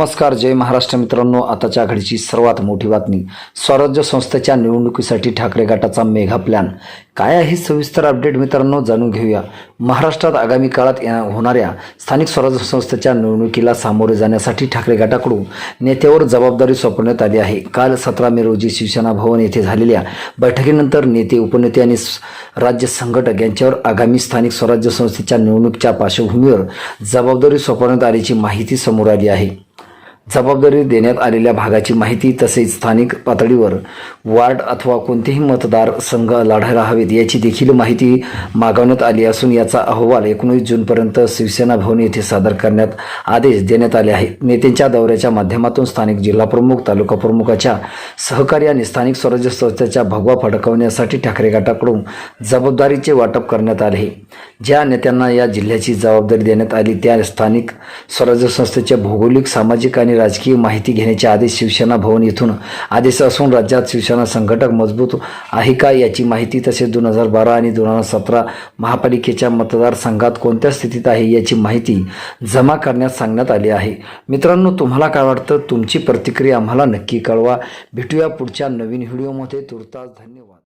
नमस्कार जय महाराष्ट्र मित्रांनो. आताच्या घडीची सर्वात मोठी बातमी. स्वराज्य संस्थेच्या निवडणुकीसाठी ठाकरे गटाचा मेगा प्लॅन काय आहे सविस्तर अपडेट मित्रांनो जाणून घेऊया. महाराष्ट्रात आगामी काळात या- होणाऱ्या स्थानिक स्वराज्य संस्थेच्या निवडणुकीला सामोरे जाण्यासाठी ठाकरे गटाकडून नेत्यावर जबाबदारी सोपवण्यात आली आहे. काल सतरा मे रोजी शिवसेना भवन येथे झालेल्या बैठकीनंतर नेते उपनेते आणि राज्य संघटक यांच्यावर आगामी स्थानिक स्वराज्य संस्थेच्या निवडणुकीच्या पार्श्वभूमीवर जबाबदारी सोपवण्यात आल्याची माहिती समोर आली आहे. जबाबदारी देण्यात आलेल्या भागाची माहिती तसेच स्थानिक पातळीवर वार्ड अथवा कोणतेही मतदार संघ लढायला हवेत याची देखील माहिती मागवण्यात आली असून याचा अहवाल एकोणीस जूनपर्यंत शिवसेना भवन येथे सादर करण्यात आदेश देण्यात आले आहेत. नेत्यांच्या दौऱ्याच्या माध्यमातून स्थानिक जिल्हा प्रमुख तालुका प्रमुखाच्या सहकार्याने स्थानिक स्वराज्य संस्थेच्या भगवा फडकवण्यासाठी ठाकरे गटाकडून जबाबदारीचे वाटप करण्यात आले. ज्या नेत्यांना या जिल्ह्याची जबाबदारी देण्यात आली त्या स्थानिक स्वराज्य संस्थेच्या भौगोलिक सामाजिक आणि राजकीय माहिती घेण्याचे आदेश शिवसेना भवन येथून आदेश असून राज्यात शिवसेना संघटक मजबूत आहे का याची माहिती तसेच दोन हजार बारा आणि दोन हजार सतरा महापालिकेच्या मतदारसंघात कोणत्या स्थितीत आहे याची माहिती जमा करण्यास सांगण्यात आली आहे. मित्रांनो तुम्हाला काय वाटतं? तुमची प्रतिक्रिया आम्हाला नक्की कळवा. भेटूया पुढच्या नवीन व्हिडिओमध्ये. तुर्तास धन्यवाद.